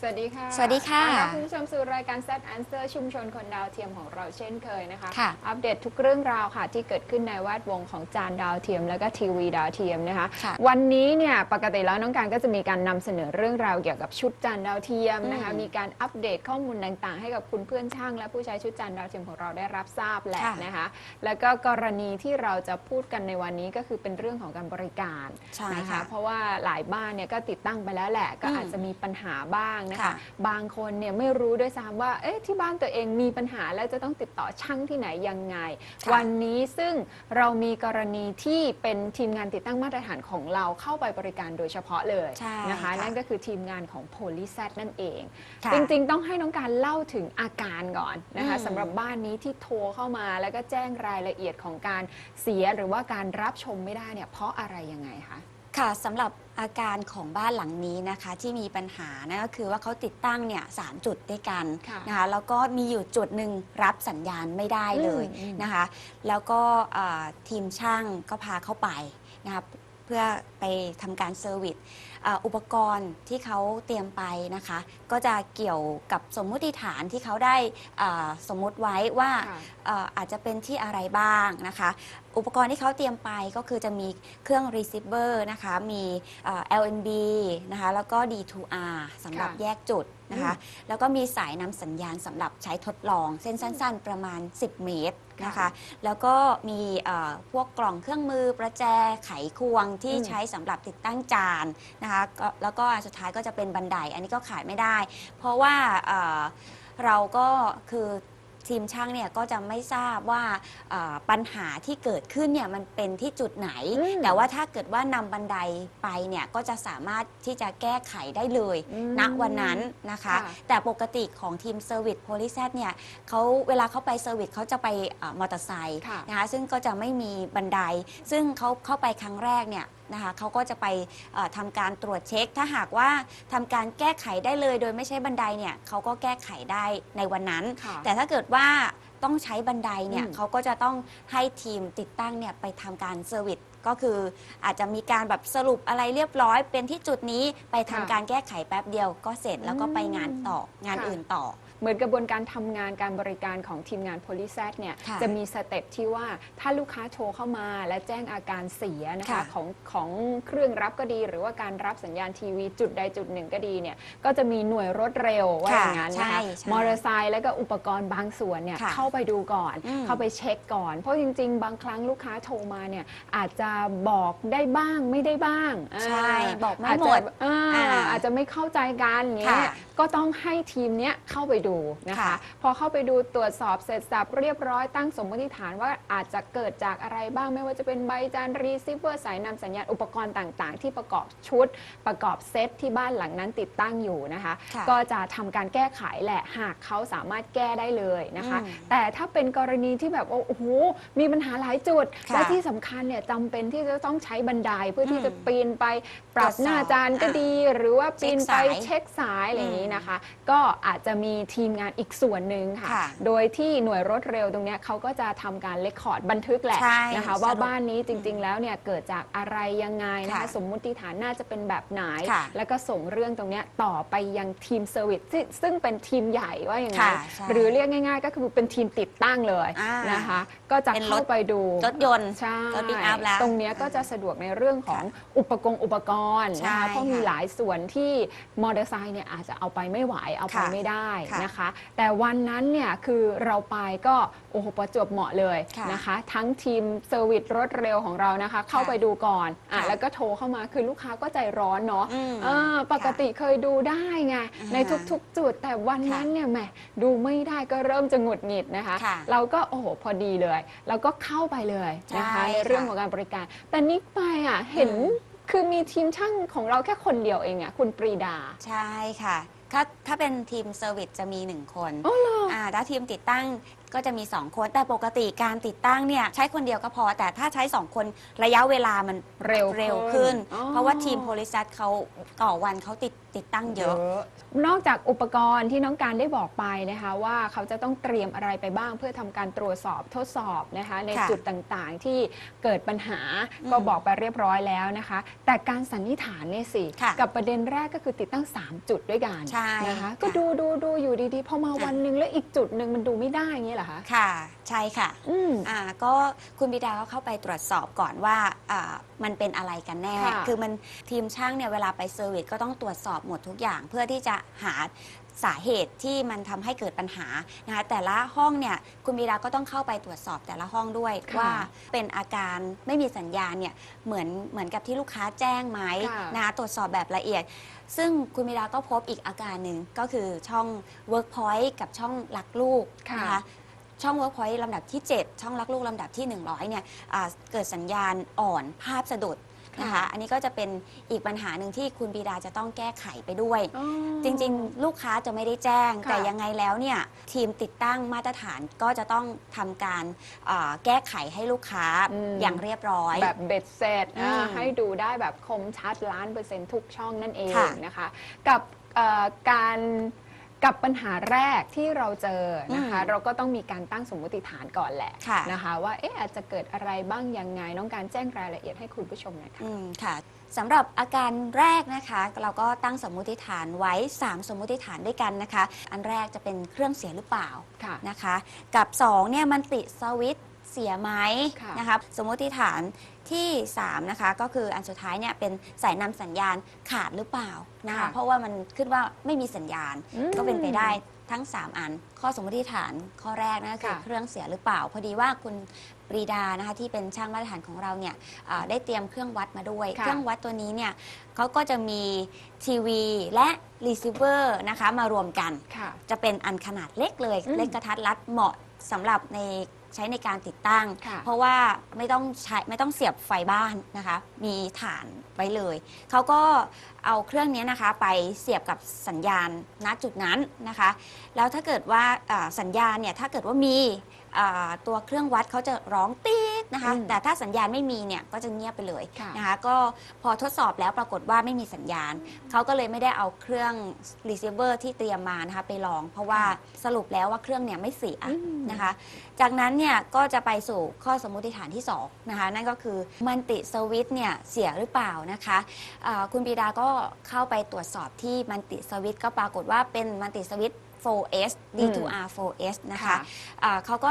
สวัสดีค่ะสวัสดีค่ะต้อนรับคุณผู้ชมสู่รายการ Z Answer ชุมชนคนดาวเทียมของเราเช่นเคยนะคะค่ะอัปเดตทุกเรื่องราวค่ะ ที่เกิดขึ้นในแวดวงของจานดาวเทียม และก็ทีวีดาวเทียมนะคะ ค่ะวันนี้เนี่ยปกติแล้วน้องการก็จะมีการนำเสนอเรื่องราวเกี่ยวกับชุดจานดาวเทียมนะคะ อืมมีการอัปเดตข้อมูลต่างๆ ให้กับคุณเพื่อนช่าง และผู้ใช้ชุดจานดาวเทียมของเราได้รับทราบแหละค่ะ นะคะ แล้วก็กรณีที่เราจะพูดกันในวันนี้ก็คือเป็นเรื่องของการบริการ ใช่นะคะค่ะ เพราะว่าหลายบ้านเนี่ยก็ติดตั้งไปแล้วแหละก็อืมอาจจะมีปัญหาบ้างนะคะ ค่ะ บางคนเนี่ยไม่รู้ด้วยซ้ำว่าเอ๊ะที่บ้านตัวเองมีปัญหาแล้วจะต้องติดต่อช่างที่ไหนยังไง ค่ะวันนี้ซึ่งเรามีกรณีที่เป็นทีมงานติดตั้งมาตรฐานของเราเข้าไปบริการโดยเฉพาะเลยใช่นะคะ ค่ะ นั่นก็คือทีมงานของ p o l y s e t นั่นเอง ค่ะ จริงๆ ต้องให้น้องการเล่าถึงอาการก่อนนะคะอืม สำหรับบ้านนี้ที่โทรเข้ามาแล้วก็แจ้งรายละเอียดของการเสียหรือว่าการรับชมไม่ได้เนี่ยเพราะอะไรยังไงคะ ค่ะสำหรับอาการของบ้านหลังนี้นะคะที่มีปัญหานั่นก็คือว่าเขาติดตั้งเนี่ยสามจุดด้วยกันค่ะนะคะแล้วก็มีอยู่จุดหนึ่งรับสัญญาณไม่ได้เลยอืมอืม นะคะ แล้วก็เอ่อทีมช่างก็พาเข้าไปนะคะเพื่อไปทำการเซอร์วิสเอ่ออุปกรณ์ที่เขาเตรียมไปนะคะ ก็จะเกี่ยวกับสมมุติฐานที่เขาได้เอ่อสมมุติไว้ว่า ค่ะ เอ่ออาจจะเป็นที่อะไรบ้างนะคะ อุปกรณ์ที่เขาเตรียมไปก็คือจะมีเครื่อง receiver นะคะ มีเอ่อ LNB นะคะ แล้วก็ D2R สำหรับค่ะ แยกจุดนะคะอืแล้วก็มีสายนำสัญญาณสำหรับใช้ทดลอง เส้นสั้น ๆ ประมาณ 10 เมตรนะคะค่ะแล้วก็มีเอ่อพวกกล่องเครื่องมือประแจไขควงที่อืม ใช้สำหรับติดตั้งจานนะคะก็แล้วก็อันสุดท้ายก็จะเป็นบันได อันนี้ก็ขายไม่ได้ เพราะว่าเอ่อเราก็คือ ทีมช่างเนี่ยก็จะไม่ทราบว่าเอ่อปัญหาที่เกิดขึ้นเนี่ยมันเป็นที่จุดไหน อืม แต่ว่าถ้าเกิดว่านำบันไดไปเนี่ยก็จะสามารถที่จะแก้ไขได้เลย อืม ณวันนั้นนะคะ ค่ะแต่ปกติของทีมเซอร์วิสโพลิ z เนี่ยเขาเวลาเขาไปเซอร์วิสเขาจะไปเอ่อมอเตอร์ไซค์ค่ะนะคะซึ่งก็จะไม่มีบันได ซึ่งเขาเข้าไปครั้งแรกเนี่ย นะคะเขาก็จะไปเอ่อทำการตรวจเช็ค ถ้าหากว่าทำการแก้ไขได้เลย โดยไม่ใช่บันไดเนี่ยเขาก็แก้ไขได้ในวันนั้น ค่ะ แต่ถ้าเกิดว่าต้องใช้บันไดเนี่ยอืม เขาก็จะต้องให้ทีมติดตั้งเนี่ยไปทำการเซอร์วิสก็คืออาจจะมีการแบบสรุปอะไรเรียบร้อย เป็นที่จุดนี้ไปทำค่ะการแก้ไขแป๊บเดียวก็เสร็จแล้วก็ไปงานต่ออืมงานค่ะอื่นต่อ เหมือนกระบวนการทำงานการบริการของทีมงาน p o l y s e t เนี่ยค่ะจะมีสเต็ปที่ว่าถ้าลูกค้าโทรเข้ามาและแจ้งอาการเสียนะคะค่ะ ของของเครื่องรับก็ดี หรือว่าการรับสัญญาณทีวีจุดใดจุดหนึ่งก็ดีเนี่ยก็จะมีหน่วยรถเร็วว่าอย่างนั้นนะคะใช่ใช่มอเตอร์ไซค์และก็อุปกรณ์บางส่วนเนี่ยค่ะเข้าไปดูก่อน อืม เข้าไปเช็คก่อน เพราะจริง ๆ บางครั้งลูกค้าโทรมาเนี่ยอาจจะบอกได้บ้างไม่ได้บ้างใช่า บอกไม่อาจหมจะดอ่าอ่าอาจจะไม่เข้าใจกันอย่างเงี้ยค่ะก็ต้องให้ทีมเนี้ยเข้าไปดูนะคะ ค่ะ พอเข้าไปดูตรวจสอบเสร็จสับเรียบร้อยตั้งสมมติฐานว่าอาจจะเกิดจากอะไรบ้างไม่ว่าจะเป็นใบจานรีซิเวอร์สายนำสัญญาณอุปกรณ์ต่างๆ ที่ประกอบชุด ประกอบเซตที่บ้านหลังนั้นติดตั้งอยู่นะคะ ค่ะ ก็จะทำการแก้ไขแหละหากเขาสามารถแก้ได้เลยนะคะ อืมแต่ถ้าเป็นกรณีที่แบบว่าโอ้โหมีปัญหาหลายจุด ค่ะและที่สำคัญเนี่ยจำเป็นที่จะต้องใช้บันไดเพื่อที่จะอืมปีนไปปรับหน้าจานก็ดี หรือว่าปีนไปเช็คสายเช็คสายอะไรอย่างนี้นะคะ ก็อาจจะมีทีมงานอีกส่วนหนึ่งค่ะ ค่ะโดยที่หน่วยรถเร็วตรงเนี้ยเขาก็จะทำการเลคคอร์ดบันทึกแหละใช่นะคะสรุปว่าบ้านนี้จริง ๆ แล้วเนี่ยเกิดจากอะไรยังไงนะคะค่ะสมมุติฐานน่าจะเป็นแบบไหน ค่ะแล้วก็ส่งเรื่องตรงเนี้ยต่อไปยังทีมเซอร์วิสซึ่งซึ่งเป็นทีมใหญ่ว่าอย่างนั้นค่ะใช่หรือเรียกง่าย ๆ ก็คือเป็นทีมติดตั้งเลยอ่านนะคะ ก็จะเป็นรถ เข้าไปดู รถยนต์ ใช่รถ pick up แล้วตรงเนี้ยก็จะสะดวกในเรื่องของอุปกรณ์อุปกรณ์ใช่นะคะเพราะมีค่ะหลายส่วนที่มอเตอร์ไซค์เนี่ยอาจจะเอาไปไม่ไหวเอาไปค่ะไม่ได้ค่ะ นะคะ แต่วันนั้นเนี่ยคือเราไปก็โอ้โหประจวบเหมาะเลยค่ะนะคะ ทั้งทีมเซอร์วิสรถเร็วของเรานะคะ เข้าไปดูก่อนอะค่ะแล้วก็โทรเข้ามาคือลูกค้าก็ใจร้อนเนาะอืมเออปกติเคยดูได้ไงอ่าในทุกๆ จุดแต่วันนั้นเนี่ยแหมดูไม่ได้ก็เริ่มจะหงุดหงิดนะคะค่ะเราก็โอ้โหพอดีเลย เราก็เข้าไปเลยนะคะใช่ในเรื่องค่ะของการบริการ แต่นี่ไปอะเห็นอืมคือมีทีมช่างของเราแค่คนเดียวเองอะคุณปรีดา ใช่ค่ะ ถ้าถ้าเป็นทีมเซอร์วิสจะมีหนึ่งคนอ๋อเหรอ อ่าถ้าทีมติดตั้ง ก็จะมี 2 คน แต่ปกติการติดตั้งเนี่ยใช้คนเดียวก็พอ แต่ถ้าใช้ 2 คนระยะเวลามันเร็วเร็วขึ้นอ๋อ เพราะว่าทีมโพลิซัสเขาต่อวันเขาติดติดตั้งเยอะ นอกจากอุปกรณ์ที่น้องการได้บอกไปนะคะว่าเขาจะต้องเตรียมอะไรไปบ้างเพื่อทำการตรวจสอบทดสอบนะคะ ในค่ะจุดต่างๆที่เกิดปัญหาอืมก็บอกไปเรียบร้อยแล้วนะคะ แต่การสันนิษฐานเนี่ยสิ ค่ะกับประเด็นแรกก็คือติดตั้ง 3 จุดด้วยกันใช่นะคะ ค่ะ ก็ดูดูดูอยู่ดีๆพอมาค่ะวันหนึ่งแล้วอีกจุดหนึ่งมันดูไม่ได้อย่างนี้เหรอคะ ค่ะ ใช่ค่ะอืม อ่าก็คุณบิดาก็เข้าไปตรวจสอบก่อนว่าอ่ามันเป็นอะไรกันแน่ ค่ะ คือมันทีมช่างเนี่ยเวลาไปเซอร์วิสก็ต้องตรวจสอบหมดทุกอย่าง เพื่อที่จะหาสาเหตุที่มันทำให้เกิดปัญหานะคะแต่ละห้องเนี่ยคุณบิดาก็ต้องเข้าไปตรวจสอบแต่ละห้องด้วยค่ะว่าเป็นอาการไม่มีสัญญาณเนี่ยเหมือนเหมือนกับที่ลูกค้าแจ้งไหมค่ะนะคะตรวจสอบแบบละเอียด ซึ่งคุณบิดาก็พบอีกอาการหนึ่งก็คือช่อง Workpoint กับช่องรักลูกค่ะ นะคะ ช่อง Workpoint ลำดับที่ 7 ช่องรักลูกลำดับที่ 100เนี่ยอ่าเกิดสัญญาณอ่อนภาพสะดุดนะคะ อันนี้ก็จะเป็นอีกปัญหาหนึ่งที่คุณบีดาจะต้องแก้ไขไปด้วย อ๋อ จริงๆ ลูกค้าจะไม่ได้แจ้ง ค่ะแต่ยังไงแล้วเนี่ยทีมติดตั้งมาตรฐานก็จะต้องทำการอ่าแก้ไขให้ลูกค้าอืม อย่างเรียบร้อย แบบเบ็ดเสร็จอืมอ่าให้ดูได้แบบคมชัดล้านเปอร์เซ็นต์ทุกช่องนั่นเองค่ะนะคะ กับเอ่อการ กับปัญหาแรกที่เราเจอนะคะอืมเราก็ต้องมีการตั้งสมมติฐานก่อนแหละค่ะนะคะ ว่าเอ๊ะอาจจะเกิดอะไรบ้างยังไงน้องการแจ้งรายละเอียดให้คุณผู้ชมหน่อยค่ะอืมค่ะสำหรับอาการแรกนะคะ เราก็ตั้งสมมุติฐานไว้ 3 สมมุติฐานด้วยกันนะคะ อันแรกจะเป็นเครื่องเสียหรือเปล่าค่ะนะคะ กับ2เนี่ยมันติดสวิตช์เสียไหมค่ะนะคะสมมติฐานที่ 3 นะคะ ก็คืออันสุดท้ายเนี่ยเป็นสายนำสัญญาณขาดหรือเปล่านะคะค่ะเพราะว่ามันขึ้นว่าไม่มีสัญญาณอืมก็เป็นไปได้ทั้ง 3 อัน ข้อสมมติฐานข้อแรกนะคือค่ะ เครื่องเสียหรือเปล่า พอดีว่าคุณปรีดานะคะที่เป็นช่างมาตรฐานของเราเนี่ยอ่าได้เตรียมเครื่องวัดมาด้วย ค่ะ เครื่องวัดตัวนี้เนี่ยเขาก็จะมีทีวีและรีเซิเวอร์นะคะมารวมกัน ค่ะ จะเป็นอันขนาดเล็กเลย อืมเล็กกระทัดรัดเหมาะ สำหรับในใช้ในการติดตั้ง ค่ะ เพราะว่าไม่ต้องใช้ไม่ต้องเสียบไฟบ้านนะคะ มีฐานไว้เลย เขาก็เอาเครื่องนี้นะคะไปเสียบกับสัญญาณณจุดนั้นนะคะ แล้วถ้าเกิดว่าอ่าสัญญาณเนี่ยถ้าเกิดว่ามี อ่าตัวเครื่องวัดเขาจะร้องตีดนะคะ อืมแต่ถ้าสัญญาณไม่มีเนี่ยก็จะเงียบไปเลยค่ะนะคะ ก็พอทดสอบแล้วปรากฏว่าไม่มีสัญญาณ เขาก็เลยไม่ได้เอาเครื่อง receiver ที่เตรียมมานะคะไปลอง เพราะว่าสรุปแล้วว่าเครื่องเนี่ยไม่เสียอืม นะคะ จากนั้นเนี่ยก็จะไปสู่ข้อสมมติฐานที่2นะคะ นั่นก็คือมันติสวิตเนี่ยเสียหรือเปล่านะคะอ่าคุณปีดาก็เข้าไปตรวจสอบที่มันติสวิตก็ปรากฏว่าเป็นมันติสวิต 4S D2R 4S นะคะค่ะอ่าเขาก็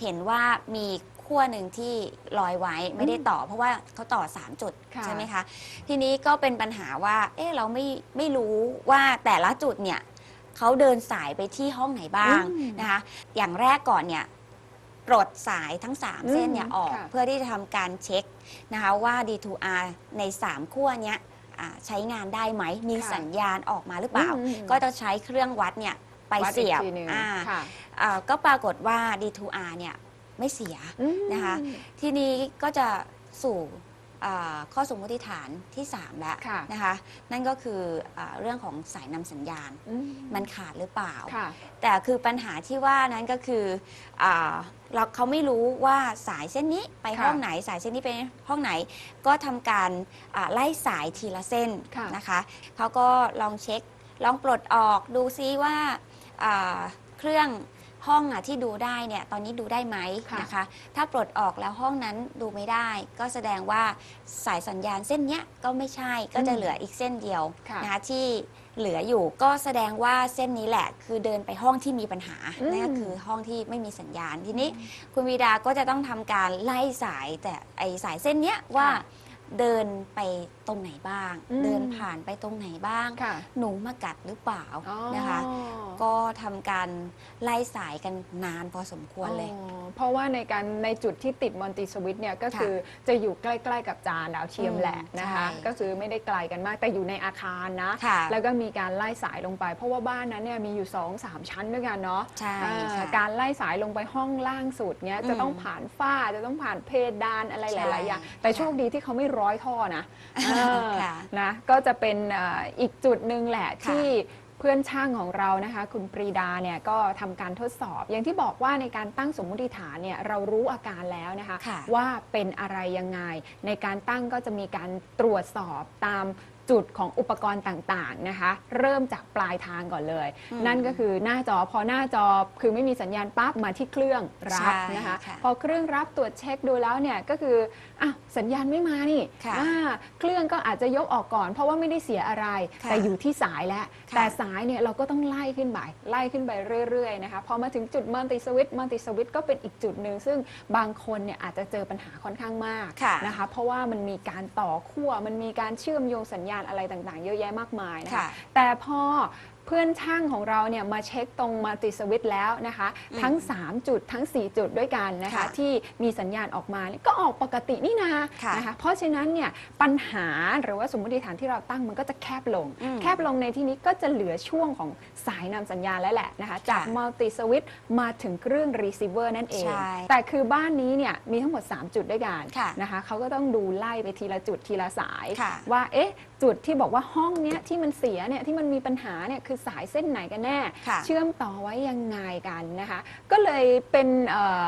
เห็นว่ามีขั้วหนึ่งที่ลอยไว้ไม่ได้ต่อ เพราะว่าเขาต่อ 3 จุดค่ะใช่ไหมคะ ทีนี้ก็เป็นปัญหาว่า เอ๊ะเราไม่ไม่รู้ว่าแต่ละจุดเนี่ยเขาเดินสายไปที่ห้องไหนบ้างอืมนะคะ อย่างแรกก่อนเนี่ยปลดสายทั้ง 3 เส้นเนี่ยอืมออกค่ะเพื่อที่จะทำการเช็คนะคะว่า D2R ใน 3 ขั้วเนี้ยอ่าใช้งานได้ไหม มีค่ะสัญญาณออกมาหรือเปล่าอืมก็จะใช้เครื่องวัดเนี่ย ไปวัดอีกเสียบทีหนึ่งอ่าค่ะ อ่าก็ปรากฏว่า D2R เนี่ยไม่เสียอืมนะคะทีนี้ก็จะสู่อ่าข้อสมมติฐานที่ 3 แล้วค่ะ นะคะ นั่นก็คืออาเรื่องของสายนำสัญญาณ อืมมันขาดหรือเปล่า ค่ะ แต่คือปัญหาที่ว่านั้นก็คืออาเราเขาไม่รู้ว่าสายเส้นนี้ไปค่ะห้องไหนสายเส้นนี้ไปห้องไหน ก็ทำการอ่าไล่สายทีละเส้นค่ะ นะคะเขาก็ลองเช็คลองปลดออกดูซิว่า อ่าเครื่องห้องอะที่ดูได้เนี่ยตอนนี้ดูได้ไหมค่ะนะคะ ถ้าปลดออกแล้วห้องนั้นดูไม่ได้ ก็แสดงว่าสายสัญญาณเส้นเนี้ยก็ไม่ใช่ก็จะอืมเหลืออีกเส้นเดียวค่ะ นะคะที่เหลืออยู่ก็แสดงว่าเส้นนี้แหละคือเดินไปห้องที่มีปัญหาอืมนั่นก็คือห้องที่ไม่มีสัญญาณทีนี้ คุณวีดาก็จะต้องทำการไล่สายแต่ไอสายเส้นเนี้ยว่าค่ะ เดินไปตรงไหนบ้าง อืม เดินผ่านไปตรงไหนบ้าง ค่ะ หนูมากัดหรือเปล่าอ๋อนะคะ ก็ทำการไล่สายกันนานพอสมควรเลย อ๋อเพราะว่าในการในจุดที่ติดมอนติสวิตเนี่ยก็คือจะอยู่ใกล้ๆกับจานดาวเทียมอืมแหละนะคะ ใช่ ก็คือไม่ได้ไกลกันมากแต่อยู่ในอาคารนะ ค่ะ แล้วก็มีการไล่สายลงไป เพราะว่าบ้านนั้นเนี่ยมีอยู่ 2 3 ชั้นด้วยกันเนาะใช่อ่าค่ะ การไล่สายลงไปห้องล่างสุดเนี่ยอืมจะต้องผ่านฝ้าจะต้องผ่านเพดานอะไรหใช่ลาย ๆ อย่างแต่โชคดีที่เขาไม่ร้อยท่อนะเออค่ะนะก็จะเป็นเอ่ออีกจุดหนึ่งแหละค่ะ ที่พื่อนช่างของเรานะคะ คุณปรีดาเนี่ยก็ทำการทดสอบ อย่างที่บอกว่าในการตั้งสมมุติฐานเนี่ยเรารู้อาการแล้วนะคะ ค่ะ ว่าเป็นอะไรยังไง ในการตั้งก็จะมีการตรวจสอบตาม จุดของอุปกรณ์ต่างๆนะคะ เริ่มจากปลายทางก่อนเลยอืมนั่นก็คือหน้าจอพอหน้าจอคือไม่มีสัญญาณปั๊บมาที่เครื่องรับใช่นะคะค่ะพอเครื่องรับตรวจเช็คดูแล้วเนี่ยก็คืออะสัญญาณไม่มานี่ค่ะอ่าเครื่องก็อาจจะยกออกก่อน เพราะว่าไม่ได้เสียอะไรค่ะแต่อยู่ที่สายแล้วค่ะแต่สายเนี่ยเราก็ต้องไล่ขึ้นไปไล่ขึ้นไปเรื่อยๆนะคะพอมาถึงจุดมัลติสวิตมัลติสวิตก็เป็นอีกจุดหนึ่งซึ่งบางคนเนี่ยอาจจะเจอปัญหาค่อนข้างมากค่ะนะคะ เพราะว่ามันมีการต่อขั้วมันมีการเชื่อมโยงสัญญาณอะไรต่างๆ เยอะแยะมากมายนะคะ ค่ะ แต่พอเพื่อนช่างของเราเนี่ยมาเช็คตรงมัลติสวิตแล้วนะคะ อืมทั้ง 3 จุดทั้ง 4 จุดด้วยกันนะคะ ค่ะที่มีสัญญาณออกมาเนี่ยก็ออกปกตินี่นาค่ะ นะคะเพราะฉะนั้นเนี่ยปัญหาหรือว่าสมมติฐานที่เราตั้งมันก็จะแคบลง อืม แคบลงในที่นี้ก็จะเหลือช่วงของสายนำสัญญาณแล้วแหละนะคะจากค่ะมัลติสวิตมาถึงเครื่องรีเซิเวอร์นั่นเอง ใช่แต่คือบ้านนี้เนี่ยมีทั้งหมด 3 จุดด้วยกันค่ะนะคะเขาก็ต้องดูไล่ไปทีละจุดทีละสาย ค่ะว่าเอ๊ะจุดที่บอกว่าห้องเนี้ยที่มันเสียเนี่ยที่มันมีปัญหาเนี่ยคือสายเส้นไหนกันแน่ ค่ะเชื่อมต่อไว้ยังไงกันนะคะ ก็เลยเป็นเอ่อ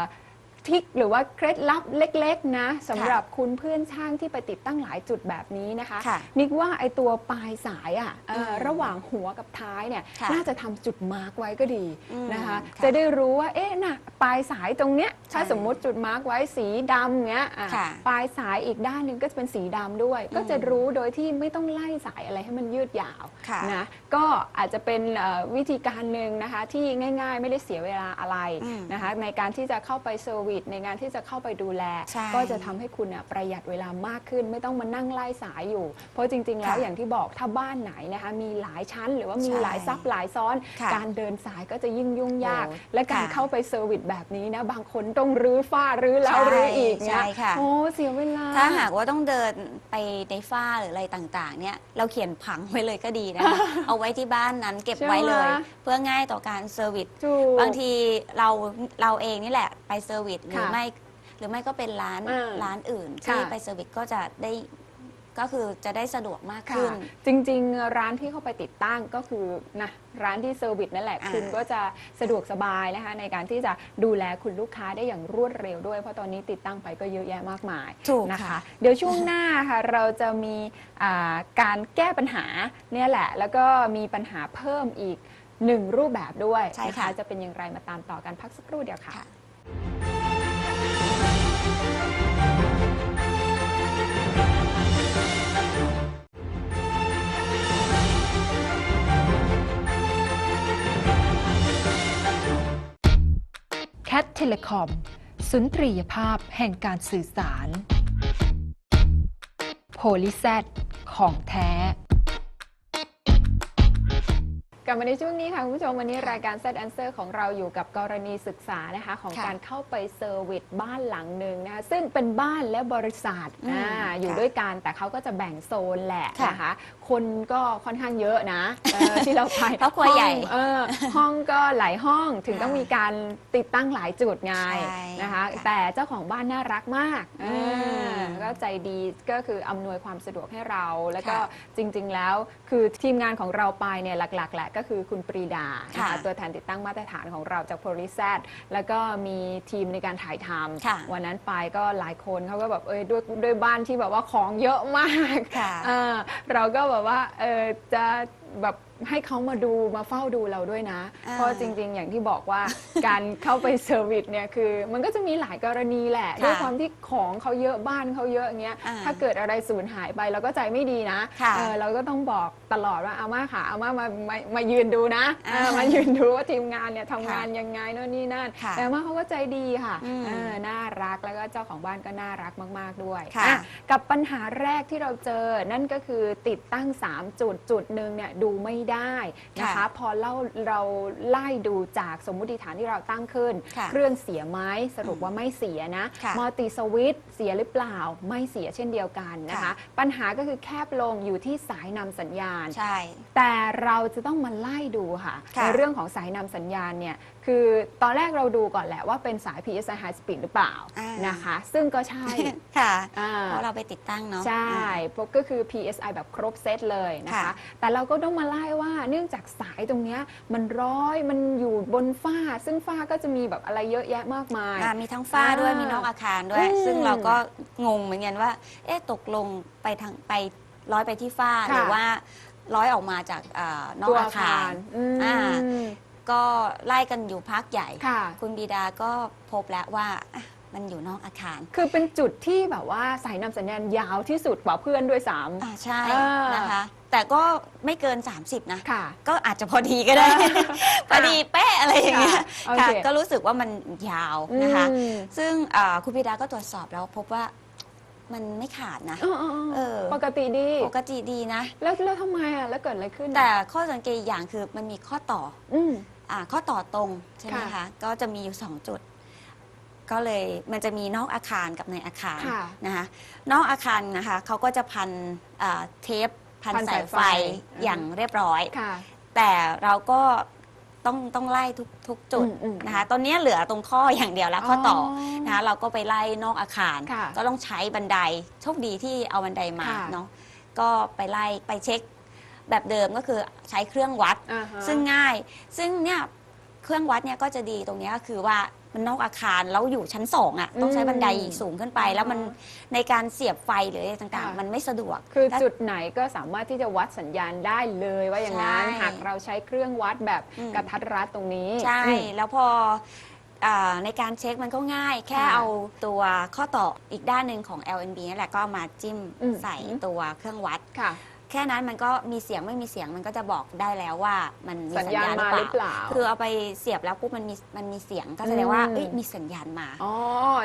ทริคหรือว่าเคล็ดลับเล็กๆนะสำหรับคุณเพื่อนช่างที่ไปติดตั้งหลายจุดแบบนี้นะคะ ค่ะนิกว่าไอตัวปลายสายอะเอ่ออมระหว่างหัวกับท้ายเนี่ยค่ะน่าจะทำจุดมาร์กไว้ก็ดีอืมนะคะ ค่ะ จะได้รู้ว่าเอ๊ะน่ะปลายสายตรงเนี้ย ถ้าใช่สมมุติจุดมาร์กไว้สีดำเงี้ยอะค่ะปลายสายอีกด้านหนึ่งก็จะเป็นสีดำด้วย ก็จะรู้โดยที่ไม่ต้องไล่สายอะไรให้มันยืดยาวค่ะนะก็อาจจะเป็นเอ่อวิธีการหนึ่งนะคะที่ง่าย ๆ ไม่ได้เสียเวลาอะไรอืมนะคะในการที่จะเข้าไปเซอร์วิสในงานที่จะเข้าไปดูแล ใช่ก็จะทำให้คุณเนี่ยประหยัดเวลามากขึ้น ไม่ต้องมานั่งไล่สายอยู่ เพราะจริง ๆ แล้วค่ะอย่างที่บอกถ้าบ้านไหนนะคะมีหลายชั้นหรือว่ามีใช่หลายซับหลายซ้อน ค่ะการเดินสายก็จะยิ่งยุ่งยาก โอ้และการค่ะ เข้าไปเซอร์วิสแบบนี้นะ บางคนต้องรื้อฝ้ารื้อแล้วใช่รื้ออีกเนี่ยใช่ค่ะ โอ้เสียเวลา ถ้าหากว่าต้องเดินไปในฝ้าหรืออะไรต่างๆ เนี่ยเราเขียนผังไว้เลยก็ดีนะคะ เอาไว้ที่บ้านนั้นเก็บไว้เลย ใช่ไหม เพื่อง่ายต่อการเซอร์วิส ถูก บางทีเราเราเองนี่แหละไปเซอร์วิสหรือค่ะไม่หรือไม่ก็เป็นร้านอ่าร้านอื่นค่ะที่ไปเซอร์วิสก็จะได้ ก็คือจะได้สะดวกมากขึ้นค่ะจริงๆ ร้านที่เข้าไปติดตั้งก็คือนะร้านที่เซอร์วิสนั่นแหละอ่าคุณก็จะสะดวกสบายนะคะในการที่จะดูแลคุณลูกค้าได้อย่างรวดเร็วด้วย เพราะตอนนี้ติดตั้งไปก็เยอะแยะมากมายถูกนะคะค่ะเดี๋ยวช่วงหน้าค่ะเราจะมีอ่าการแก้ปัญหาเนี่ยแหละ แล้วก็มีปัญหาเพิ่มอีกหนึ่งรูปแบบด้วยใช่นค่ะจะเป็นอย่างไรมาตามต่อกันพักสักครู่เดียวค่ะ แคทเทเลคอมสุนทรียภาพแห่งการสื่อสารโพลิแซดของแท้ กลับมาในช่วงนี้ค่ะ คุณผู้ชมวันนี้รายการ Set Answer ของเราอยู่กับกรณีศึกษานะคะ ของค่ะการเข้าไปเซอร์วิสบ้านหลังหนึ่งนะคะซึ่งเป็นบ้านและบริษัทอืมอ่าอยู่ค่ะด้วยกันแต่เขาก็จะแบ่งโซนแหละค่ะนะคะคนก็ค่อนข้างเยอะนะเออที่เราไปครอบครัวใหญ่ห้องเออห้องก็หลายห้องถึงค่ะต้องมีการติดตั้งหลายจุดไงใช่นะคะ ค่ะแต่เจ้าของบ้านน่ารักมากอืม เออก็ใจดีก็คืออำนวยความสะดวกให้เราแล้วก็ ค่ะ จริง ๆ แล้วคือทีมงานของเราไปเนี่ยหลัก ๆ แหละก็คือคุณปรีดาค่ะนะคะตัวแทนติดตั้งมาตรฐานของเราจาก p o l i s a t แล้วก็มีทีมในการถ่ายทค่ะำวันนั้นไปก็หลายคนเขาก็แบบเอ้ยด้วยด้วยบ้านที่แบบว่าของเยอะมากค่ะอ่าเราก็แบบว่าเออจะแบบ ให้เขามาดูมาเฝ้าดูเราด้วยนะ อ่าเพราะจริง ๆ อย่างที่บอกว่า การเข้าไปเซอร์วิสเนี่ยคือ มันก็จะมีหลายกรณีแหละค่ะด้วยความที่ของเขาเยอะบ้านเขาเยอะอย่างเงี้ยอ่าถ้าเกิดอะไรสูญหายไปเราก็ใจไม่ดีนะค่ะเออเราก็ต้องบอกตลอดว่าอาม่าค่ะอาม่ามามามายืนดูนะอ่าเออมายืนดูว่าทีมงานเนี่ยทำค่ะงานยังไงโน่นนี่นั่นค่ะแต่อาม่าเขาก็ใจดีค่ะอืมเออน่ารักแล้วก็เจ้าของบ้านก็น่ารักมาก ๆด้วยค่ะ อะ กับปัญหาแรกที่เราเจอนั่นก็คือติดตั้ง 3 จุดจุดหนึ่งเนี่ยดูไม่ได้นะคะค่ะพอเล่าเราไล่ดูจากสมมุติฐานที่เราตั้งขึ้น ค่ะเครื่องเสียไหมสรุปว่าไม่เสียนะค่ะมัลติสวิตช์เสียหรือเปล่าไม่เสียเช่นเดียวกันนะคะ ค่ะ ปัญหาก็คือแคบลงอยู่ที่สายนำสัญญาณ ใช่ แต่เราจะต้องมาไล่ดูค่ะ ค่ะในเรื่องของสายนำสัญญาณเนี่ย คือตอนแรกเราดูก่อนแหละว่าเป็นสาย PSI High Speed หรือเปล่าอ่านนะคะ ซึ่งก็ใช่ค่ะ อ่า เพราะเราไปติดตั้งเนาะ ใช่อ่าพวกก็คือ PSI แบบครบเซตเลยนะคะ ค่ะแต่เราก็ต้องมาไล่ว่าเนื่องจากสายตรงเนี้ยมันร้อยมันอยู่บนฝ้า ซึ่งฝ้าก็จะมีแบบอะไรเยอะแยะมากมาย อ่ามีทั้งฝ้าด้วยอ่ามีมีนอกอาคารด้วย อืมซึ่งเราก็งงเหมือนกันว่า เอ๊ะตกลงไปทางไปร้อยไปที่ฝ้าค่ะ หรือว่าร้อยออกมาจากอานอกตัวอาอาคาคารร อืม อ่า ก็ไล่กันอยู่พักใหญ่ ค่ะ คุณบีดาก็พบแล้วว่าอะมันอยู่นอกอาคาร คือเป็นจุดที่แบบว่าสายนำสัญญาณยาวที่สุดกว่าเพื่อนด้วยซ้อ่าใช่อ่าน นะคะ แต่ก็ไม่เกิน 30 นะำค่ะ ก็อาจจะพอดีก็ได้ พอดีเป๊ะอะไรอย่างเงี้ยค่ะโอเค ค่ะก็รู้สึกว่ามันยาวนะคะ อืมซึ่งอ่าคุณบีดาก็ตรวจสอบแล้วพบว่ามันไม่ขาดนะ เออเออเออเออปกติดี ปกติดีนะ แล้วแล้วทำไมอะ แล้วเกิดอะไรขึ้นอะแต่ข้อสังเกตอีกอย่างคือมันมีข้อต่อ อืม อ่าข้อต่อตรงใช่ไหมค่ะคะก็จะมีอยู่ 2 จุด ก็เลยมันจะมีนอกอาคารกับในอาคารค่ะนะคะนอกอาคารนะคะเขาก็จะพันอ่าเทปพันพันสาสายยไฟไฟอย่างเรียบร้อย ค่ะ แต่เราก็ต้องต้องไล่ทุกทุกจุดอืมอืมนะคะตอนนี้เหลือตรงข้ออย่างเดียวแล้วข้อต่ออนะคะเราก็ไปไล่นอกอาคาร ค่ะก็ต้องใช้บันไดโชคดีที่เอาบันไดมาค่ะ เนาะก็ไปไล่ไปเช็ค แบบเดิมก็คือใช้เครื่องวัด อ่าฮะ ซึ่งง่าย ซึ่งเนี่ยเครื่องวัดเนี่ยก็จะดีตรงเนี้ยก็คือว่ามันนอกอาคารแล้วอยู่ชั้นสองอะต้องใช้บันไดสูงขึ้นไปอ่าฮะแล้วมันในการเสียบไฟหรืออะไรต่างค่ะ ๆ มันไม่สะดวกคือและ จุดไหนก็สามารถที่จะวัดสัญญาณได้เลยว่าอย่างนั้นใช่หากเราใช้เครื่องวัดแบบอืม กระทัดรัดตรงนี้ใช่ อืม แล้วพออาในการเช็คมันก็ง่าย แค่ค่ะเอาตัวข้อต่ออีกด้านหนึ่งของ LNB นั่นแหละก็เอามาจิ้มอืม ใส่ตัวเครื่องวัด ค่ะ แค่นั้นมันก็มีเสียงไม่มีเสียงมันก็จะบอกได้แล้วว่ามันมีสัสัญญญาญาณณหมารือหเปรือล่าเปล่า คือเอาไปเสียบแล้วปุ๊บมันมีมันมีเสียงก็แสดงว่าอืม เอ้ยมีสัญญาณมา อ๋อ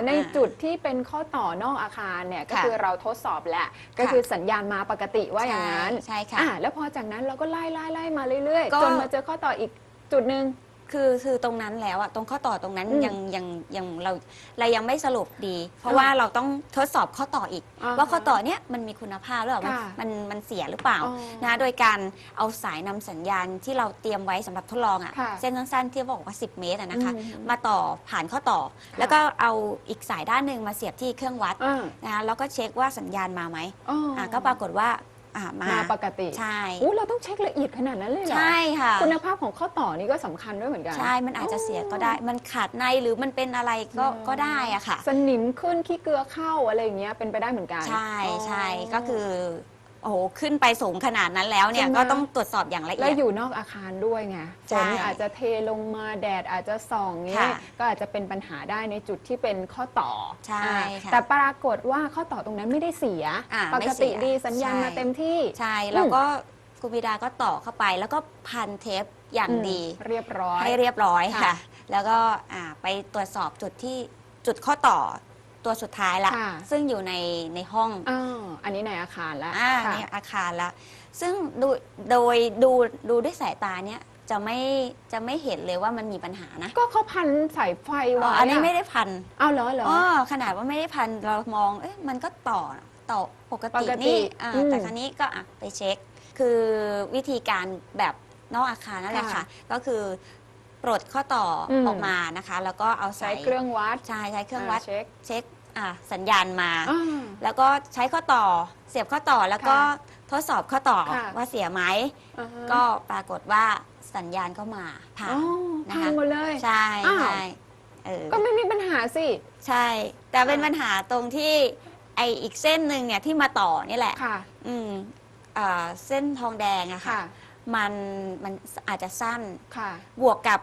ในอ่าจุดที่เป็นข้อต่อนอกอาคารเนี่ยก็ค่ะคือเราทดสอบแหละ ก็ค่ะคือสัญญาณมาปกติว่าอย่างนั้นใช่ใช่ค่ะ อ่าแล้วพอจากนั้นเราก็ไล่ไล่ไล่มาเรื่อยก็ ๆ จนมาเจอข้อต่ออีกจุดหนึ่ง คือคือตรงนั้นแล้วอะตรงข้อต่อตรงนั้นอืมยังยังยังเราเรายังไม่สรุปดี เพราะอ่าว่าเราต้องทดสอบข้อต่ออีก อ่าว่าข้อต่อเนี้ยมันมีคุณภาพหรือเปล่ามันค่ะมันมันเสียหรือเปล่าอ๋อนะโดยการเอาสายนำสัญญาณที่เราเตรียมไว้สำหรับทดลองอะค่ะเส้นสั้นๆที่บอกว่า 10 เมตรอะนะคะอืมมาต่อผ่านข้อต่อแล้วก็เอาอีกสายด้านหนึ่งมาเสียบที่เครื่องวัดอ่านะคะแล้วก็เช็คว่าสัญญาณมาไหมอ๋อออะก็ปรากฏว่า อะมามาปกติใช่อู้เราต้องเช็คละเอียดขนาดนั้นเลยเหรอใช่ค่ะ คุณภาพของข้อต่อนี่ก็สำคัญด้วยเหมือนกัน ใช่ มันอาจจะเสียก็ได้ มันขาดในหรือมันเป็นอะไรก็อ๋อก็ได้อะค่ะ สนิมขึ้นขี้เกลือเข้าอะไรอย่างเงี้ยเป็นไปได้เหมือนกันใช่อ๋อใช่ก็คือ โอ้โหขึ้นไปสูงขนาดนั้นแล้วเนี่ยใช่ไหม ก็ต้องตรวจสอบอย่างละแล้เอีวยด อยู่นอกอาคารด้วยไงฝใช่นอาจจะเทลงมาแดดอาจจะส่องเงี้ยค่ะก็อาจจะเป็นปัญหาได้ในจุดที่เป็นข้อต่อใช่อ่าค่ะแต่ปรากฏว่าข้อต่อตรงนั้นไม่ได้เสีย อ่าปไม่กเสีติยดีสัญญาณใช่ มาเต็มที่ ใช่แล้วก็คุณบิดาก็ต่อเข้าไป แล้วก็พันเทปอย่างอืมดี เรียบร้อย ให้เรียบร้อยค่ะ ค่ะ แล้วก็อ่าไปตรวจสอบจุดที่จุดข้อต่อ ตัวสุดท้ายละ ค่ะ ซึ่งอยู่ในในห้องอ่าอันนี้ในอาคารแล้วอ่าค่ะ ในอาคารละ ซึ่งดูโดยดูดูด้วยสายตาเนี่ยจะไม่จะไม่เห็นเลยว่ามันมีปัญหานะก็เขาพันสายไฟอ๋ไว้ออันนี้ะไม่ได้พันเอาเหรอเหรอ อ๋อขนาดว่าไม่ได้พันเรามองเอ๊ะมันก็ต่อต่อปกปติกตินี่อ่าอืมแต่ครั้นี้ก็อะไปเช็ค คือวิธีการแบบนอกอาคารนั่นแหละค่ะ ค่ะก็คือ ปลดข้อต่ออม ออกมานะคะ แล้วก็เอาใช้สายเครื่องวัดใช่ใช้เครื่องวัดาเช็คเช็คอะสัญญาณมา อ่า แล้วก็ใช้ข้อต่อเสียบข้อต่อแล้วก็ค่ะทดสอบข้อต่อค่ะ ว่าเสียไหม อ่าฮะก็ปรากฏว่าสัญญาณก็มาผ่าอ๋น อนะคะ พังหมดเลย ใช่อ้าว ใช่เออก็ไม่มีปัญหาสิ ใช่ แต่เป็นอ่าปัญหาตรงที่ไออีกเส้นหนึ่งเนี่ยที่มาต่อนี่แหละ ค่ะ อืมอ่าเส้นทองแดงอะค่ะ ค่ะ มันมันอาจจะสั้นค่ะ บวกกับ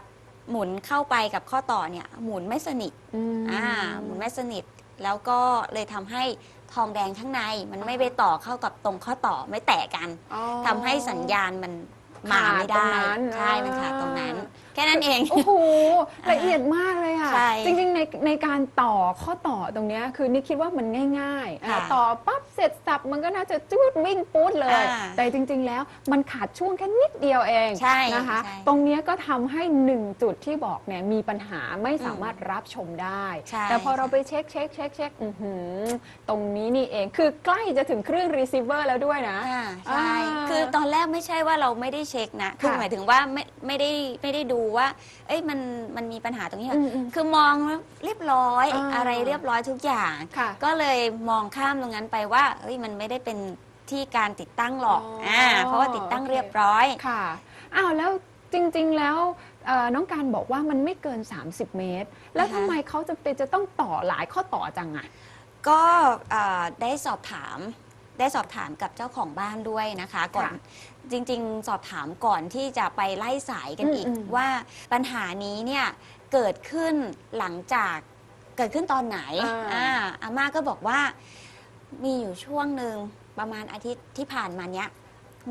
หมุนเข้าไปกับข้อต่อเนี่ยหมุนไม่สนิทอืม อ่าหมุนไม่สนิท แล้วก็เลยทำให้ทองแดงข้างในมันไม่ไปต่อเข้ากับตรงข้อต่อไม่แตะกัน อ๋อ ทำให้สัญญาณมันมาขาดไม่ตรงได้ นั้นใช่ มันขาดตรงนั้นแค่นั้นเอง โอ้โหละเอียดมากเลยอะ ใช่จริงๆในในการต่อข้อต่อตรงเนี้ยคือนี่คิดว่ามันง่ายๆค่ะอะต่อปั๊บเสร็จสับมันก็น่าจะจูดวิ่งปู๊ดเลย อ่าแต่จริงๆแล้วมันขาดช่วงแค่นิดเดียวเองใช่นะคะ ใช่ตรงเนี้ยก็ทำให้หนึ่งจุดที่บอกเนี่ยมีปัญหาไม่สามารถรับชมได้ ใช่ แต่พอเราใช่ไปเช็คเช็คเช็คเช็คอื้อหือตรงนี้นี่เองคือใกล้จะถึงเครื่องรีเซิเวอร์แล้วด้วยนะ อ่าใช่ อ่าคือตอนแรกไม่ใช่ว่าเราไม่ได้เช็คนะ คือค่ะหมายถึงว่าไม่ไม่ได้ไม่ได้ดูว่า เอ้ยมันมันมีปัญหาตรงนี้อืมอืมคือมองเรียบร้อยอ่าอะไรเรียบร้อยทุกอย่าง ค่ะ ก็เลยมองข้ามตรงนั้นไปว่าเอ้ยมันไม่ได้เป็นที่การติดตั้งหรอกอ๋ออ่อ่าเพราะว่าติดตั้งโอเคเรียบร้อย ค่ะอ้าวแล้วจริงๆแล้วเอ่อน้องการบอกว่ามันไม่เกิน 30 เมตร แล้วอ่าฮะทำไมเขาจะเป็นจะต้องต่อหลายข้อต่อจังอะ ก็เอ่อได้สอบถามได้สอบถามกับเจ้าของบ้านด้วยนะคะ ก่อนค่ะ จริง ๆ สอบถามก่อนที่จะไปไล่สายกันอืมอีกอืม ว่าปัญหานี้เนี่ยเกิดขึ้นหลังจากเกิดขึ้นตอนไหนอ่า อ่าอาม่าก็บอกว่ามีอยู่ช่วงหนึ่งประมาณอาทิตย์ที่ผ่านมาเนี้ย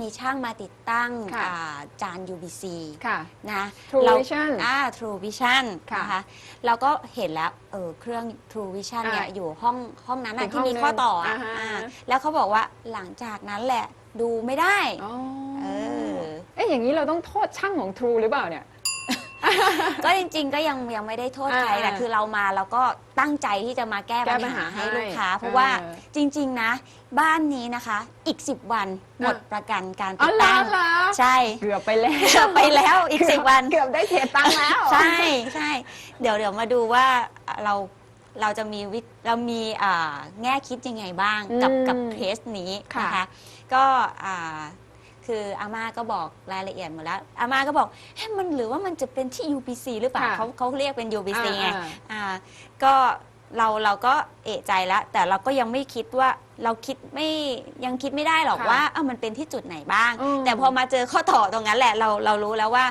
มีช่างมาติดตั้งค่ะ อ่าจาน UBC ค่ะ นะ True เรา Vision อ่า True Vision ค่ะนะคะเราก็เห็นแล้วเออเครื่อง True Vision เนี่ยอ่าอยู่ห้องห้องนั้นอีนะกที่มีห้องหนึ่งข้อต่ออะอ่าฮะ อ่าแล้วเขาบอกว่าหลังจากนั้นแหละดูไม่ได้ อ๋อ เออ เอ๊ะอย่างนี้เราต้องโทษช่างของ True หรือเปล่าเนี่ย ก็จริงๆ ก็ยังยังไม่ได้โทษใครอ่าแต่คือเรามาเราก็ตั้งใจที่จะมาแก้แก้ปัญปัญหาหาให้ให้ลูกค้า เพราะเออว่าจริง ๆ นะ บ้านนี้นะคะ อีก 10 วันหมดอะประกันการอ๋ติอดเหรอตั้งเหรอ ใช่เกือบไปแล้วเกือบไปแล้วอีก 10 วัน เกือบได้เสียตังค์แล้ว ใช่ใช่เดี๋ยวเดี๋ยวมาดูว่าเราเราจะมีวิเรามีอ่าแง่คิดยังไงบ้างกับอืมกับเคสนี้ค่ะนะคะ ก็อ่า คืออาม่าก็บอกรายละเอียดหมดแล้วอาม่าก็บอกเฮ้ยมันหรือว่ามันจะเป็นที่ UPC หรือเปล่าค่ะเขาเขาเรียกเป็น UPC ไงอ่า อ่าก็เราเราก็เอะใจแล้ว แต่เราก็ยังไม่คิดว่าเราคิดไม่ยังคิดไม่ได้หรอกค่ะว่าเอ้ามันเป็นที่จุดไหนบ้าง อืมแต่พอมาเจอข้อต่อตรงนั้นแหละเราเรารู้แล้วว่า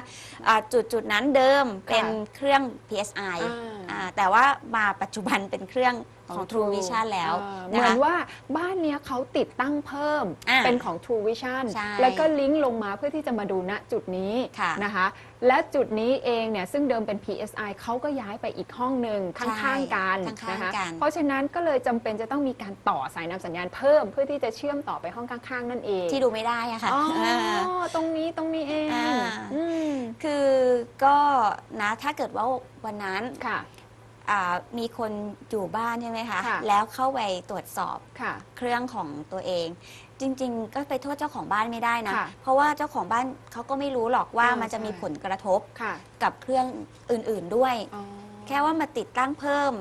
อ่าจุดจุดนั้นเดิมเป็นค่ะเครื่อง PSI อ่า อ่าแต่ว่ามาปัจจุบันเป็นเครื่อง ของ True Vision แล้วอ่าเหนะมือนคะว่าบ้านเนี้ยเขาติดตั้งเพิ่มอ่าเป็นของ True Vision ใช่แล้วก็ลิงก์ลงมาเพื่อที่จะมาดูณจุดนี้ค่ะนะคะ และจุดนี้เองเนี่ยซึ่งเดิมเป็น PSI เขาก็ย้ายไปอีกห้องหนึ่งข้างๆกันข้างๆนะคะกัน เพราะฉะนั้นก็เลยจำเป็นจะต้องมีการต่อสายนำสัญญาณเพิ่มเพื่อที่จะเชื่อมต่อไปห้องข้าง ๆ นั่นเองที่ดูไม่ได้อะค่ะอ๋ออ่า ตรงนี้ตรงนี้เองอ่า อืมคือก็นะถ้าเกิดว่าวันนั้น ค่ะ อ่ามีคนอยู่บ้านใช่ไหมคะ ค่ะ แล้วเข้าไปตรวจสอบค่ะ เครื่องของตัวเอง จริง ๆ ก็ไปโทษเจ้าของบ้านไม่ได้นะ ค่ะเพราะว่าเจ้าของบ้านเขาก็ไม่รู้หรอกว่าอ่ามัมันจะมีใช่ ผลกระทบค่ะกับเครื่องอื่น ๆด้วย อ๋อ แค่ว่ามาติดตั้งเพิ่ม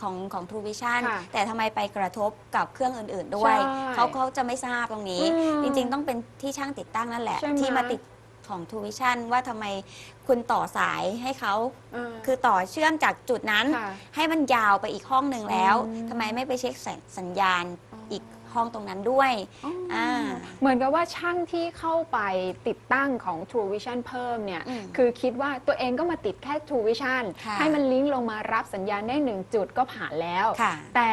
ของของ True Vision ค่ะแต่ทำไมไปกระทบกับเครื่องอื่นๆด้วย ใช่เขาเขาจะไม่ทราบตรงนี้ อืมจริงๆ ต้องเป็นที่ช่างติดตั้งนั่นแหละ ใช่ไหมที่มาติด ของ True Vision ว่าทำไมคุณต่อสายให้เขาาคือต่อเชื่อมจากจุดนั้น ค่ะให้มันยาวไปอีกห้องหนึ่งแล้วอืม ทำไมไม่ไปเช็คสัญสัญญาณอ๋ออีอีก ห้องตรงนั้นด้วยอ๋อออ่า เหมือนกับว่าช่างที่เข้าไปติดตั้งของ True Vision เพิ่มเนี่ย อืมคือคิดว่าตัวเองก็มาติดแค่ True Vision ค่ะให้มันลิงก์ลงมารับสัญญาณได้หนึ่งจุดก็ผ่านแล้ว ค่ะแต่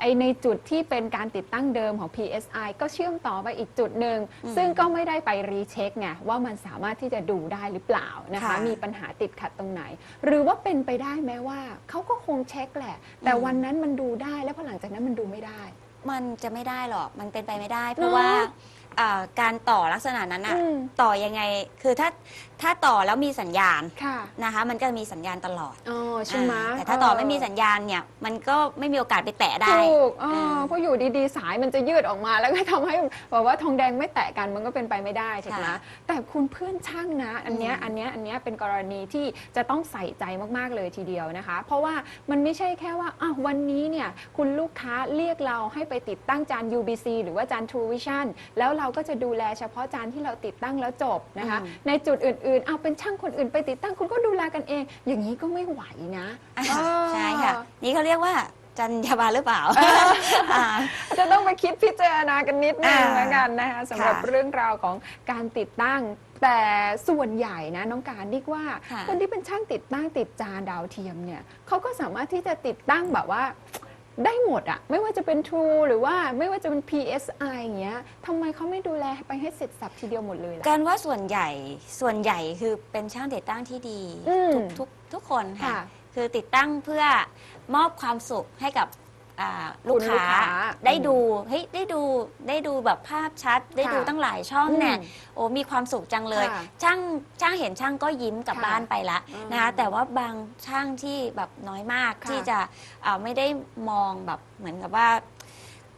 ไอในจุดที่เป็นการติดตั้งเดิมของ PSI ก็เชื่อมต่อไปอีกจุดหนึ่ง อืมซึ่งก็ไม่ได้ไปรีเช็คไงว่ามันสามารถที่จะดูได้หรือเปล่านะคะ ค่ะ มีปัญหาติดขัดตรงไหน หรือว่าเป็นไปได้ไหมว่าเขาก็คงเช็คแหละ แต่อืมวันนั้นมันดูได้แล้วพอหลังจากนั้นมันดูไม่ได้ มันจะไม่ได้หรอก มันเป็นไปไม่ได้ เพเนราะอะว่าอ่าการต่อลักษณะนั้นอะอืม ต่อยังไง คือถ้าถ้าต่อแล้วมีสัญญาณค่ะนะคะ มันก็มีสัญญาณตลอดอ๋อใช่ไหมอ่าแต่ถ้าต่อไม่มีสัญญาณเนี่ย มันก็ไม่มีโอกาสไปแตะได้ถูกอ๋ออ่าเพราะอยู่ดีๆ สายมันจะยืดออกมา แล้วก็ทำให้แบบว่าทองแดงไม่แตะกันมันก็เป็นไปไม่ได้ใช่ไหมค่ะแต่คุณเพื่อนช่างนะ อันเนี้ยอืมอันเนี้ยอันเนี้ยเป็นกรณีที่จะต้องใส่ใจมากๆเลยทีเดียวนะคะ เพราะว่ามันไม่ใช่แค่ว่าอ้าววันนี้เนี่ยคุณลูกค้าเรียกเราให้ไปติดตั้งจาน UBC หรือว่าจาน True Vision แล้วเราก็จะดูแลเฉพาะจานที่เราติดตั้งแล้วจบนะคะอืมในจุดอื่นๆเอาเป็นช่างคนอื่นไปติดตั้งคุณก็ดูแลกันเอง อย่างนี้ก็ไม่ไหวนะอ่าเออใช่ค่ะ นี่เขาเรียกว่าจรรยาบรรณหรือเปล่าอ่า จะต้องไปคิดพิจารณากันนิดนึงอ่าแล้วกันนะคะสำหรับค่ะเรื่องราวของการติดตั้ง แต่ส่วนใหญ่นะน้องการนิกว่าค่ะ คนที่เป็นช่างติดตั้งติดจานดาวเทียมเนี่ยเขาก็สามารถที่จะติดตั้งแบบว่า ได้หมดอะไม่ว่าจะเป็น True หรือว่าไม่ว่าจะเป็น PSI อย่างเงี้ยทำไมเขาไม่ดูแลไปให้เสร็จสับทีเดียวหมดเลยล่ะ การว่าส่วนใหญ่ส่วนใหญ่คือเป็นช่างติดตั้งที่ดีอืมทุกทุกทุกคนค่ะ ค่ะ คือติดตั้งเพื่อมอบความสุขให้กับ อ่าลูกคุณลูกค้าค้าได้อืมดูเฮ้ยได้ดูได้ดูแบบภาพชัด ได้ค่ะดูตั้งหลายช่องเนี่ยอืมโอ้มีความสุขจังเลย ค่ะช่างช่างเห็นช่างก็ยิ้มกลับค่ะบ้านไปละอืมนะคะแต่ว่าบางช่างที่แบบน้อยมากค่ะที่จะอ่าไม่ได้มองแบบเหมือนกับว่า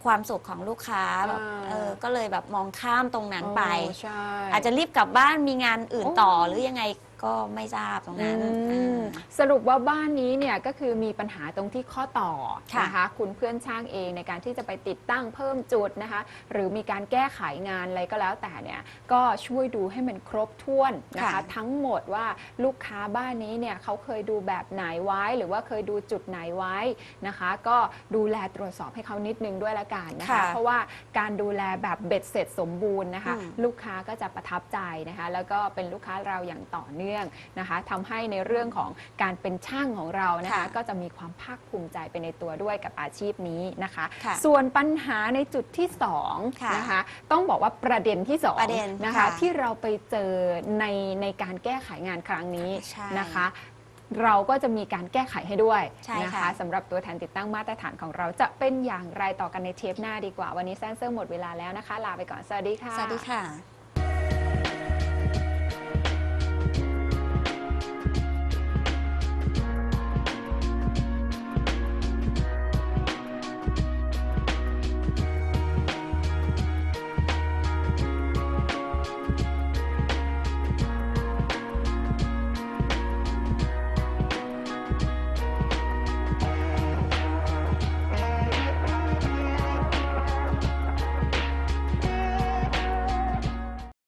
ความสุขของลูกค้าแบบอ่า เออก็เลยแบบมองข้ามตรงนั้นไป โอ้ใช่ อาจจะรีบกลับบ้านมีงานอื่นโอ้ต่อหรือยังไง ก็ไม่ทราบตรงนั้นอืมอ่า สรุปว่าบ้านนี้เนี่ยก็คือมีปัญหาตรงที่ข้อต่อค่ะนะคะคุณเพื่อนช่างเองในการที่จะไปติดตั้งเพิ่มจุดนะคะ หรือมีการแก้ไขงานอะไรก็แล้วแต่เนี่ยก็ช่วยดูให้มันครบถ้วนนะคะ ค่ะ ทั้งหมดว่าลูกค้าบ้านนี้เนี่ยเขาเคยดูแบบไหนไว้ หรือว่าเคยดูจุดไหนไว้นะคะ ก็ดูแลตรวจสอบให้เขานิดนึงด้วยละกันนะคะ ค่ะเพราะว่าการดูแลแบบเบ็ดเสร็จสมบูรณ์นะคะ อืม ลูกค้าก็จะประทับใจนะคะ แล้วก็เป็นลูกค้าเราอย่างต่อเนื่องนะคะทำให้ในเรื่องของการเป็นช่างของเรานะคะค่ะก็จะมีความภาคภูมิใจไปในตัวด้วยกับอาชีพนี้นะคะค่ะส่วนปัญหาในจุดที่สองค่ะนะคะต้องบอกว่าประเด็นที่สองประเด็นนะคะค่ะที่เราไปเจอในในการแก้ไขงานครั้งนี้ใช่นะคะเราก็จะมีการแก้ไขให้ด้วยใช่นะค่ะคะสำหรับตัวแทนติดตั้งมาตรฐานของเราจะเป็นอย่างไรต่อกันในเทปหน้าดีกว่า วันนี้แซนเซอร์หมดเวลาแล้วนะคะ ลาไปก่อน สวัสดีค่ะ สวัสดีค่ะ